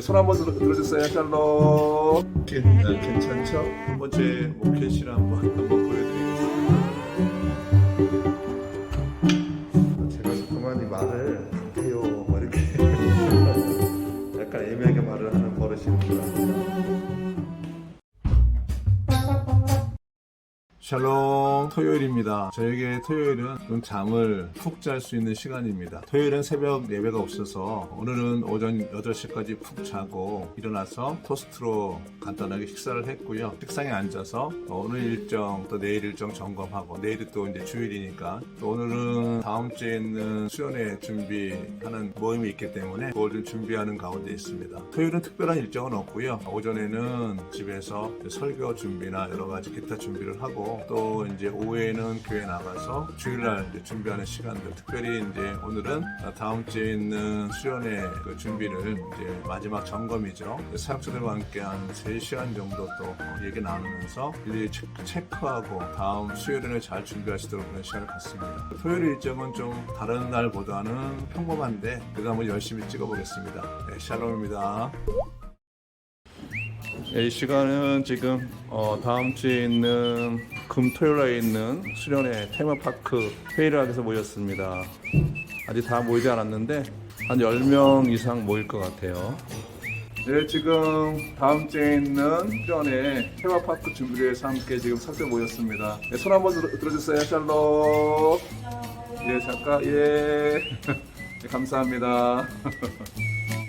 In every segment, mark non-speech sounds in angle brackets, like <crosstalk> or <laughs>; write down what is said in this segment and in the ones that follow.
네, 손 한번 들어, 들어주세요. 샬롬. 괜, 아, 괜찮죠? 한 번째 목회실 한번 한번 보여드리겠습니다. 제가 그만이 말을 해요, 뭐 이렇게 <laughs> 약간 애매하게 말을 하는 버릇이 있더라고요. 샬롬 토요일입니다. 저에게 토요일은 좀 잠을 푹 잘 수 있는 시간입니다. 토요일은 새벽 예배가 없어서 오늘은 오전 8시까지 푹 자고 일어나서 토스트로 간단하게 식사를 했고요. 식상에 앉아서 오늘 일정 또 내일 일정 점검하고 내일이 또 이제 주일이니까 또 오늘은 다음 주에 있는 수련회 준비하는 모임이 있기 때문에 그걸 좀 준비하는 가운데 있습니다. 토요일은 특별한 일정은 없고요. 오전에는 집에서 설교 준비나 여러 가지 기타 준비를 하고 또 이제 오후에는 교회 나가서 주일날 이제 준비하는 시간들 특별히 이제 오늘은 다음 주에 있는 수련회 그 준비를 이제 마지막 점검이죠. 사역자들과 함께 한 3시간 정도 또 얘기 나누면서 일일이 체크- 체크하고 다음 수요일에 잘 준비하시도록 그런 시간을 갖습니다. 토요일 일정은 좀 다른 날보다는 평범한데 그래도 한번 열심히 찍어보겠습니다. 네, 샬롬입니다. 이 시간은 지금 어, 다음 주에 있는 금토요일에 있는 수련회 테마파크 회의를 하기 위해서 모였습니다. 아직 다 모이지 않았는데 한 10명 이상 모일 것 같아요. 네, 지금 다음 주에 있는 수련회 테마파크 준비를 위해서 함께 지금 석대 모였습니다. 네, 손 한번 들어, 들어 주세요. 샬롬. 예, 잠깐, 예. <laughs> 네, 감사합니다. <laughs>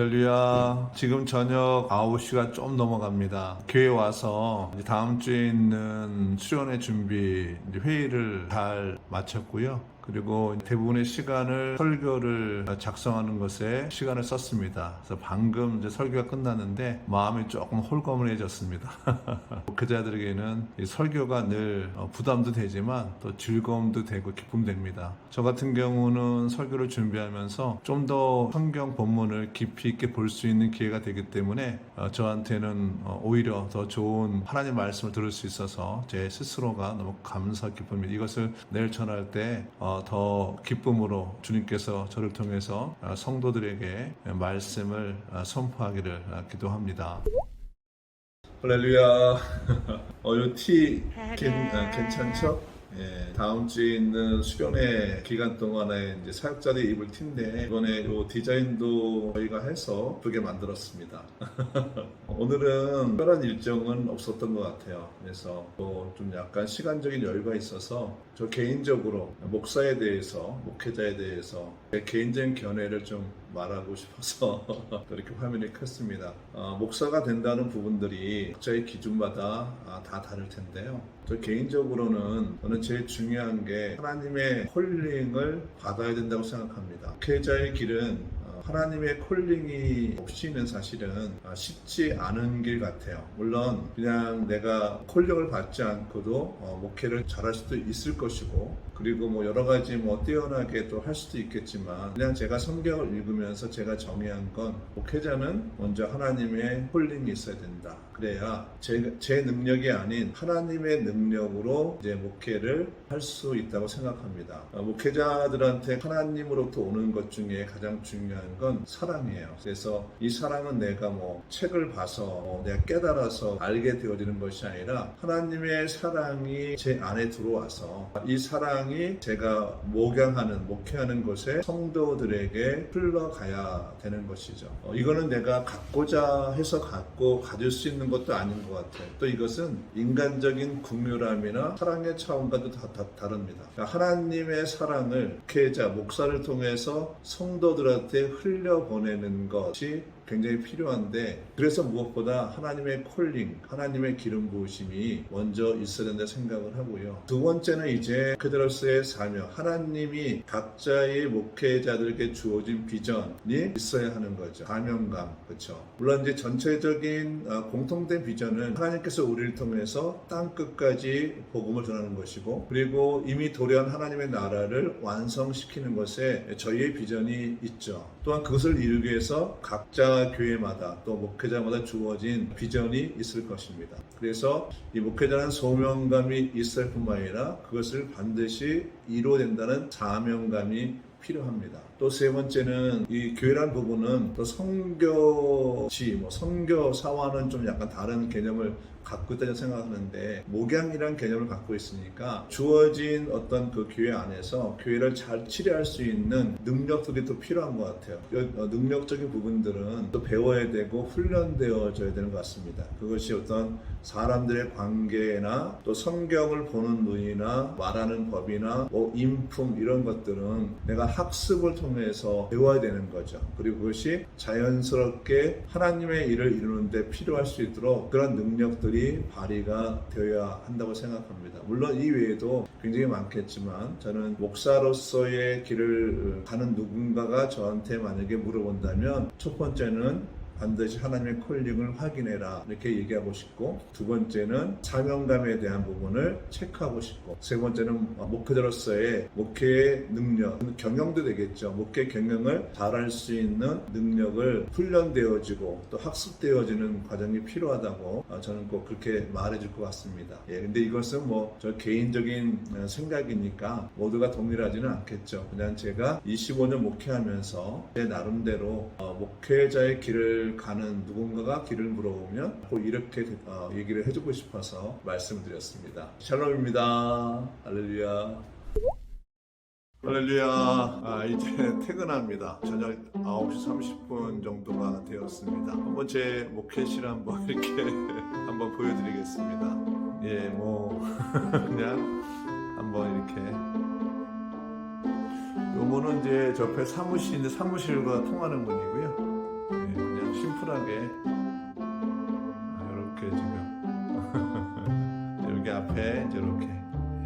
할렐루야. 지금 저녁 9시가 좀 넘어갑니다. 교회 와서 다음 주에 있는 수련회 준비 회의를 잘 마쳤고요. 그리고 대부분의 시간을 설교를 작성하는 것에 시간을 썼습니다. 그래서 방금 이제 설교가 끝났는데 마음이 조금 홀가분해졌습니다. <laughs> 목회자들에게는 이 설교가 늘 어, 부담도 되지만 또 즐거움도 되고 기쁨 됩니다. 저 같은 경우는 설교를 준비하면서 좀 더 성경 본문을 깊이 있게 볼 수 있는 기회가 되기 때문에 어, 저한테는 어, 오히려 더 좋은 하나님 말씀을 들을 수 있어서 제 스스로가 너무 감사 기쁩니다. 이것을 내일 전할 때 어, 더 기쁨으로 주님께서 저를 통해서 어, 성도들에게 말씀을 어, 선포하기를 어, 기도합니다. 할렐루야. <laughs> 어, 요티 괜찮죠? 예, 다음 주에 있는 수련회 기간 동안에 이제 사역자들이 입을 티인데 이번에 요 디자인도 저희가 해서 그게 만들었습니다. <laughs> 오늘은 특별한 일정은 없었던 것 같아요. 그래서 또 좀 약간 시간적인 여유가 있어서 저 개인적으로 목사에 대해서 목회자에 대해서 제 개인적인 견해를 좀 말하고 싶어서 <laughs> 이렇게 화면이 컸습니다. 어, 목사가 된다는 부분들이 각자의 기준마다 아, 다 다를 텐데요. 저 개인적으로는 저는 제일 중요한 게 하나님의 콜링을 받아야 된다고 생각합니다. 목회자의 길은 어, 하나님의 콜링이 없이는 사실은 아, 쉽지 않은 길 같아요. 물론 그냥 내가 콜링을 받지 않고도 어, 목회를 잘할 수도 있을 것이고 그리고 뭐 여러 가지 뭐 뛰어나게 또 할 수도 있겠지만 그냥 제가 성경을 읽으면서 제가 정의한 건 목회자는 먼저 하나님의 콜링이 있어야 된다. 그래야 제, 제 능력이 아닌 하나님의 능력으로 이제 목회를 할 수 있다고 생각합니다. 어, 목회자들한테 하나님으로부터 오는 것 중에 가장 중요한 건 사랑이에요. 그래서 이 사랑은 내가 뭐 책을 봐서 뭐 내가 깨달아서 알게 되어지는 것이 아니라 하나님의 사랑이 제 안에 들어와서 이 사랑이 제가 목양하는 목회하는 것에 성도들에게 흘러가야 되는 것이죠. 어, 이거는 내가 갖고자 해서 갖고 가질 수 있는 것도 아닌 것 같아요. 또 이것은 인간적인 국률함이나 사랑의 차원과도 다, 다 다릅니다. 그러니까 하나님의 사랑을 목회자, 목사를 통해서 성도들한테 흘려보내는 것이 굉장히 필요한데 그래서 무엇보다 하나님의 콜링, 하나님의 기름 부으심이 먼저 있어야 된다 생각을 하고요. 두 번째는 이제 그대로서의 사명, 하나님이 각자의 목회자들에게 주어진 비전이 있어야 하는 거죠. 사명감, 그렇죠. 물론 이제 전체적인 어, 공통된 비전은 하나님께서 우리를 통해서 땅 끝까지 복음을 전하는 것이고 그리고 이미 도래한 하나님의 나라를 완성시키는 것에 저희의 비전이 있죠. 또한 그것을 이루기 위해서 각자 교회마다 또 목회자마다 주어진 비전이 있을 것입니다. 그래서 이 목회자는 소명감이 있을 뿐만 아니라 그것을 반드시 이루어낸다는 사명감이 필요합니다. 또 세 번째는 이 교회란 부분은 또 성교지, 뭐 성교사와는 좀 약간 다른 개념을 갖고 있다고 생각하는데 목양이란 개념을 갖고 있으니까 주어진 어떤 그 교회 안에서 교회를 잘 치료할 수 있는 능력들이 또 필요한 것 같아요. 이 능력적인 부분들은 또 배워야 되고 훈련되어져야 되는 것 같습니다. 그것이 어떤 사람들의 관계나 또 성경을 보는 눈이나 말하는 법이나 뭐 인품 이런 것들은 내가 학습을 통해 서 배워야 되는 거죠. 그리고 그것이 자연스럽게 하나님의 일을 이루는데 필요할 수 있도록 그런 능력들이 발휘가 되어야 한다고 생각합니다. 물론 이 외에도 굉장히 많겠지만 저는 목사로서의 길을 가는 누군가가 저한테 만약에 물어본다면 첫 번째는 반드시 하나님의 콜링을 확인해라. 이렇게 얘기하고 싶고 두 번째는 사명감에 대한 부분을 체크하고 싶고 세 번째는 목회자로서의 목회의 능력 경영도 되겠죠. 목회 경영을 잘할 수 있는 능력을 훈련되어지고 또 학습되어지는 과정이 필요하다고 어, 저는 꼭 그렇게 말해줄 것 같습니다. 예 근데 이것은 뭐 저 개인적인 어, 생각이니까 모두가 동일하지는 않겠죠. 그냥 제가 25년 목회하면서 제 나름대로 어, 목회자의 길을 가는 누군가가 길을 물어보면 꼭 이렇게 어, 얘기를 해주고 싶어서 말씀을 드렸습니다. 샬롬입니다. 할렐루야. 할렐루야. 아, 이제 <laughs> 퇴근합니다. 저녁 9시 30분 정도가 되었습니다. 한번 제 목회실 한번 <laughs> 이렇게 한번 보여드리겠습니다. 예, 뭐, <laughs> 그냥 한번 이렇게. 요거는 이제 저 옆에 사무실인데 사무실과 통하는 분이고요. 심플하게 이렇게 지금 <laughs> 여기 앞에 이렇게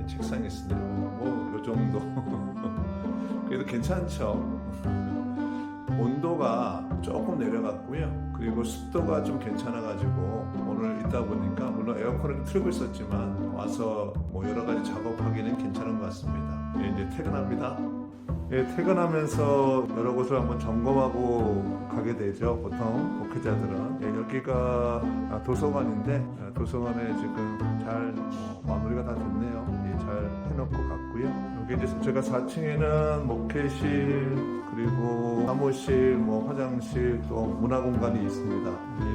책상이 있습니다. 뭐요 정도 <laughs> 그래도 괜찮죠. <laughs> 온도가 조금 내려갔고요. 그리고 습도가 좀 괜찮아가지고 오늘 있다 보니까 물론 에어컨을 좀 틀고 있었지만 와서 뭐 여러 가지 작업하기는 괜찮은 것 같습니다. 예, 이제 퇴근합니다. 예, 퇴근하면서 여러 곳을 한번 점검하고 가게 되죠. 보통 목회자들은 예, 여기가 아, 도서관인데 아, 도서관에 지금 잘 어, 마무리가 다 됐네요. 예, 잘 해놓고 갔고요. 여기 이제 제가 4층에는 목회실 그리고 사무실, 뭐 화장실 또 문화 공간이 있습니다.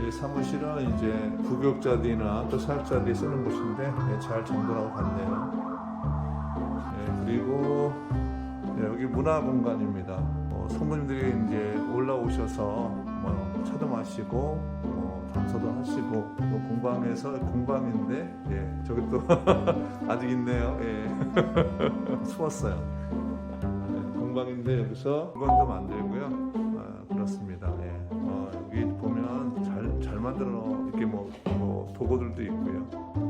이 사무실은 이제 부교육자들이나 또 사역자들이 쓰는 곳인데 예, 잘 정돈하고 갔네요. 예, 그리고 네, 여기 문화 공간입니다. 어, 성모님들이 이제 올라오셔서 뭐 차도 마시고 뭐 담소도 하시고 또 공방에서 공방인데 예, 저기 또 <laughs> 아직 있네요. 예. <laughs> 추웠어요. 예, 공방인데 여기서 물건도 만들고요. 아, 그렇습니다. 예. 어, 여기 보면 잘, 잘 만들어 놓은 이렇게 뭐, 뭐 도구들도 있고요.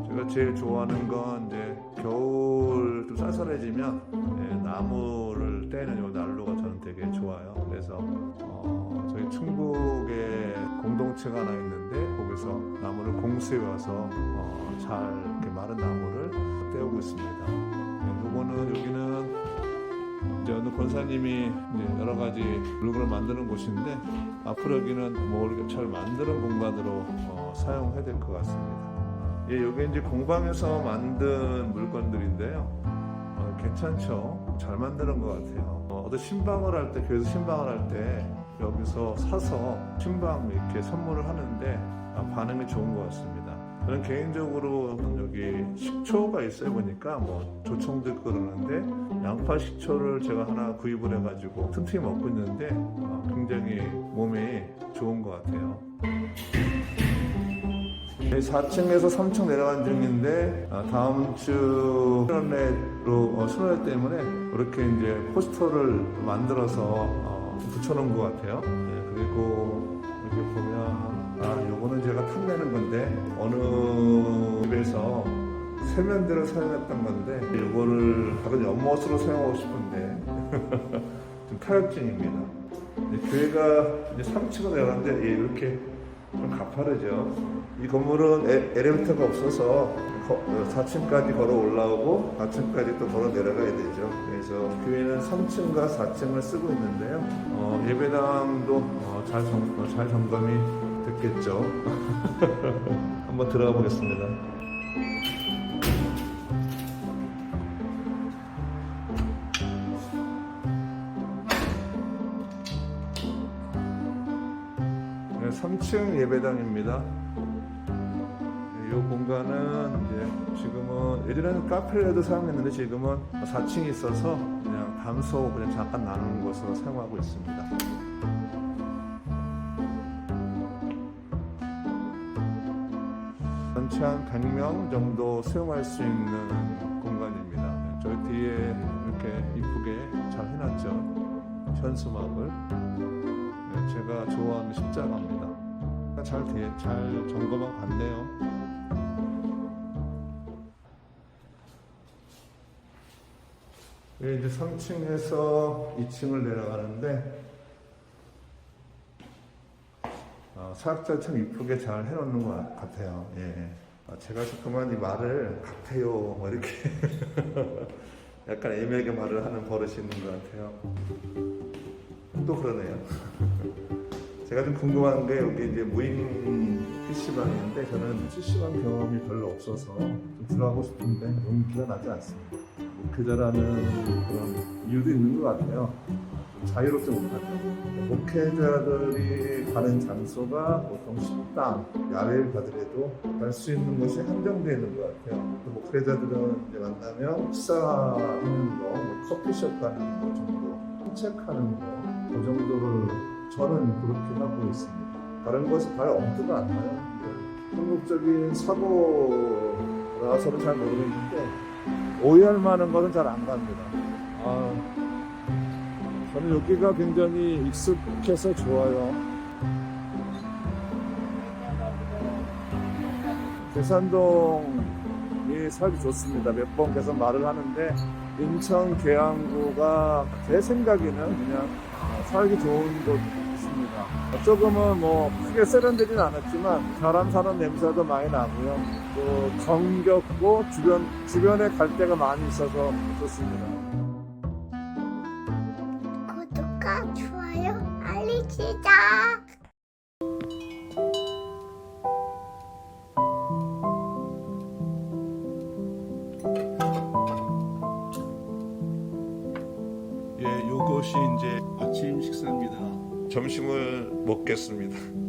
제가 제일 좋아하는 건 이제 겨울 좀 쌀쌀해지면 예, 나무를 떼는 요 난로가 저는 되게 좋아요. 그래서 어, 저희 충북에 공동체가 하나 있는데 거기서 나무를 공수해 와서 어, 잘 이렇게 마른 나무를 떼우고 있습니다. 예, 요거는 여기는 이제 어느 권사님이 이제 여러 가지 물건을 만드는 곳인데 앞으로 여기는 뭐 이렇게 잘 만드는 공간으로 어, 사용해야 될 것 같습니다. 예, 여기 이제 공방에서 만든 물건들인데요. 어, 괜찮죠? 잘 만드는 것 같아요. 어, 어떤 신방을 할 때, 교회에서 신방을 할 때 여기서 사서 신방 이렇게 선물을 하는데 아, 반응이 좋은 것 같습니다. 저는 개인적으로 여기 식초가 있어요 보니까 뭐 조청도 그러는데 양파 식초를 제가 하나 구입을 해가지고 틈틈이 먹고 있는데 어, 굉장히 몸에 좋은 것 같아요. 4층에서 3층 내려간 중인데 아, 다음 주 수련회로 어, 수련회 때문에 이렇게 이제 포스터를 만들어서 어, 붙여놓은 것 같아요. 네, 그리고 여기 보면 아 요거는 제가 탐내는 건데 어느 집에서 세면대를 사용했던 건데 요거를 다른 연못으로 사용하고 싶은데 <laughs> 좀 타협증입니다. 이제 교회가 이제 3층으로 내려갔는데 예, 이렇게 좀 가파르죠. 이 건물은 에, 엘리베이터가 없어서 4층까지 걸어 올라오고 4층까지 또 걸어 내려가야 되죠. 그래서 교회는 3층과 4층을 쓰고 있는데요. 어, 예배당도 어, 잘, 점, 어, 잘 점검이 됐겠죠. <laughs> 한번 들어가 보겠습니다. 네, 3층 예배당입니다. 이 공간은 이제 지금은 예전에는 카페라도 사용했는데 지금은 4층이 있어서 그냥 담소 그냥 잠깐 나누는 곳으로 사용하고 있습니다. 전체 한 100명 정도 수용할 수 있는 공간입니다. 저 뒤에 이렇게 이쁘게 잘 해놨죠. 현수막을. 네, 제가 좋아하는 십자가입니다. 잘, 돼- 잘 점검하고 갔네요. 예, 이제 3층에서 2층을 내려가는데 어, 사역자 참 이쁘게 잘 해놓는 것 같아요. 예. 아, 제가 그만 이 말을 같아요. 뭐 이렇게 <laughs> 약간 애매하게 말을 하는 버릇이 있는 것 같아요. 또 그러네요. 제가 좀 궁금한 게 여기 이제 무인 PC방인데 저는 PC방 경험이 별로 없어서 좀 들어가고 싶은데 용기가 나지 않습니다. 목회자라는 그런 이유도 있는 것 같아요. 자유롭지 못하죠. 목회자들이 가는 장소가 보통 식당, 야외를 가더라도 갈 수 있는 곳이 한정되어 있는 것 같아요. 또 목회자들은 이제 만나면 식사하는 거, 뭐 커피숍 가는 거 정도, 산책하는 거, 그 정도를 저는 그렇게 하고 있습니다. 다른 것이 잘 엄두가 안 나요. 한국적인 사고라서는 잘 모르겠는데 오해할 만한 것은 잘 안 갑니다. 아, 저는 여기가 굉장히 익숙해서 좋아요. 계산동이 살기 좋습니다. 몇 번 계속 말을 하는데 인천 계양구가 제 생각에는 그냥 어, 살기 좋은 곳입니다. 조금은 뭐 크게 세련되진 않았지만 사람 사는 냄새도 많이 나고요. 또 정겹고 주변 주변에 갈 데가 많이 있어서 좋습니다. 구독과 좋아요 알림 시작. 예, 요것이 이제 아침 식사입니다. 점심을 먹겠습니다.